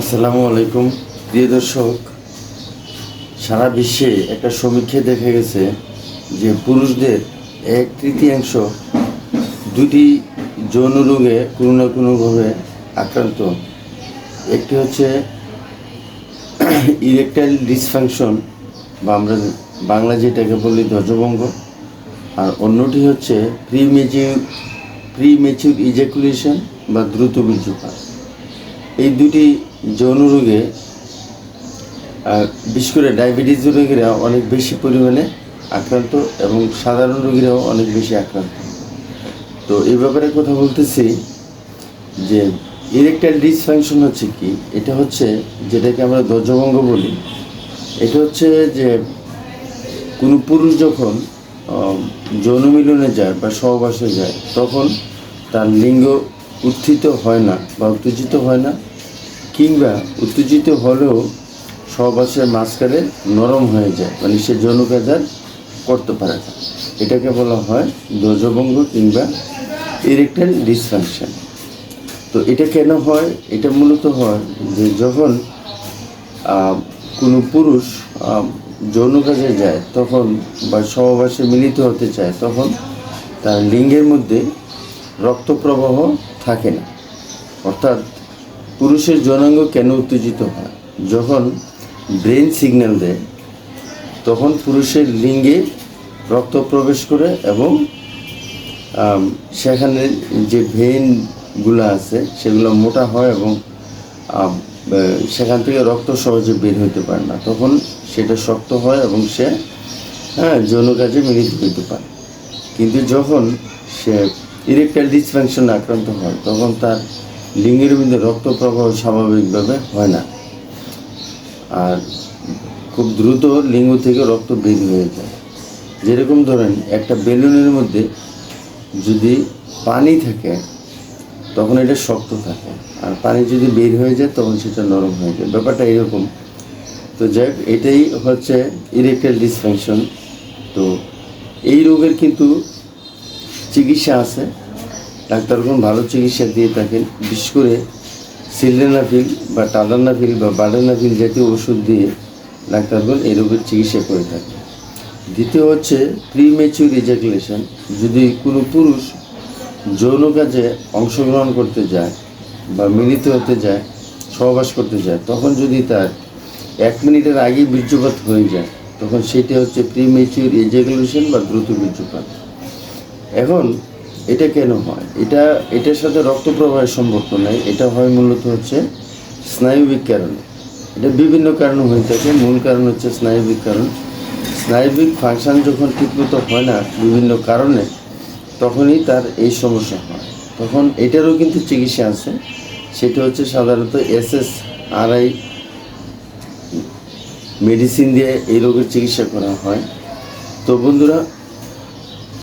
আসসালামু আলাইকুম। প্রিয় দর্শক, সারা বিশ্বে একটা সমীক্ষায় দেখা গেছে যে পুরুষদের এক তৃতীয়াংশ দুটি যৌন রোগে কোনো না কোনোভাবে আক্রান্ত। একটি হচ্ছে ইরেকটাইল ডিসফাংশন, বা আমরা বাংলা যেটাকে বলি ধ্বজভঙ্গ, আর অন্যটি হচ্ছে premature premature ejaculation বা দ্রুত বীর্যপাত। এই দুটি যৌন রোগে বিশেষ করে ডায়াবেটিস রোগীরা অনেক বেশি পরিমাণে আক্রান্ত এবং সাধারণ রোগীরাও অনেক বেশি আক্রান্ত। তো এই ব্যাপারে কথা বলতেছি যে ইরেকটাইল ডিসফাংশন হচ্ছে কি? এটা হচ্ছে যেটাকে আমরা ধ্বজভঙ্গ বলি। এটা হচ্ছে যে কোনো পুরুষ যখন যৌন মিলনে যায় বা সহবাসে যায়, তখন তার লিঙ্গ উত্থিত হয় না বা উত্তেজিত হয় না, কিংবা উত্তেজিত হলেও সহবাসের মাঝখানে নরম হয়ে যায় মানে সে যৌন কাজ আর করতে পারে না। এটাকে বলা হয় ধ্বজভঙ্গ কিংবা ইরেকটাইল ডিসফাংশন তো এটা কেন হয়? এটা মূলত হয় যে যখন কোনো পুরুষ যৌন কাজে যায়, তখন বা সহবাসে মিলিত হতে চায়, তখন তার লিঙ্গের মধ্যে রক্ত প্রবাহ থাকে না। অর্থাৎ পুরুষের যৌনাঙ্গ কেন উত্তেজিত হয়? যখন ব্রেন সিগন্যাল দেয়, তখন পুরুষের লিঙ্গে রক্ত প্রবেশ করে এবং সেখানে যে ভেইনগুলো আছে, সেগুলো মোটা হয় এবং সেখান থেকে রক্ত সহজে বের হতে পারে না। তখন সেটা শক্ত হয় এবং সে হ্যাঁ যৌন কাজে মিলিত হতে পারে। কিন্তু যখন সে ইরেকটাইল ডিসফাংশন আক্রান্ত হয়, তখন তার লিঙ্গের মধ্যে রক্ত প্রবাহ স্বাভাবিকভাবে হয় না। আর খুব দ্রুত লিঙ্গ থেকে রক্ত বের হয়ে যায়। যেরকম ধরেন, একটা বেলুনের মধ্যে যদি পানি থাকে, তখন এটা শক্ত থাকে। আর পানি যদি বের হয়ে যায়, তখন সেটা নরম হয়ে যায়। ব্যাপারটা এরকম। তো যাই এটাই হচ্ছে ইরেকটাইল ডিসফাংশন। তো এই রোগের কিন্তু চিকিৎসা আছে। ডাক্তারগণ ভালো চিকিৎসা দিয়ে থাকেন। বিশেষ করে সিলডেনাফিল বা টাদানাফিল বা বাডেনাফিল জাতীয় ওষুধ দিয়ে ডাক্তারগণ এই রোগের চিকিৎসা করে থাকেন। দ্বিতীয় হচ্ছে প্রিমেচিউর ইজাকুলেশন যদি কোনো পুরুষ যৌন কাজে অংশগ্রহণ করতে যায় বা মিলিত হতে যায়, সহবাস করতে যায়, তখন যদি তার এক মিনিটের আগেই বীর্যপাত হয়ে যায়, তখন সেটা হচ্ছে প্রিমেচিউর ইজাকুলেশন বা দ্রুত বীর্যপাত। এখন এটা কেন হয়? এটা, এটার সাথে রক্ত প্রবাহের সম্পর্ক নেই, এটা হয় মূলত হচ্ছে স্নায়বিক কারণে এটা বিভিন্ন কারণে হয়ে থাকে, মূল কারণ হচ্ছে স্নায়বিক কারণ স্নায়বিক ফাংশন যখন ঠিকমতো হয় না বিভিন্ন কারণে, তখনই তার এই সমস্যা হয়। তখন এটারও কিন্তু চিকিৎসা আছে, সেটা হচ্ছে সাধারণত এস এস আরআই মেডিসিন দিয়ে এই রোগের চিকিৎসা করা হয়। তো বন্ধুরা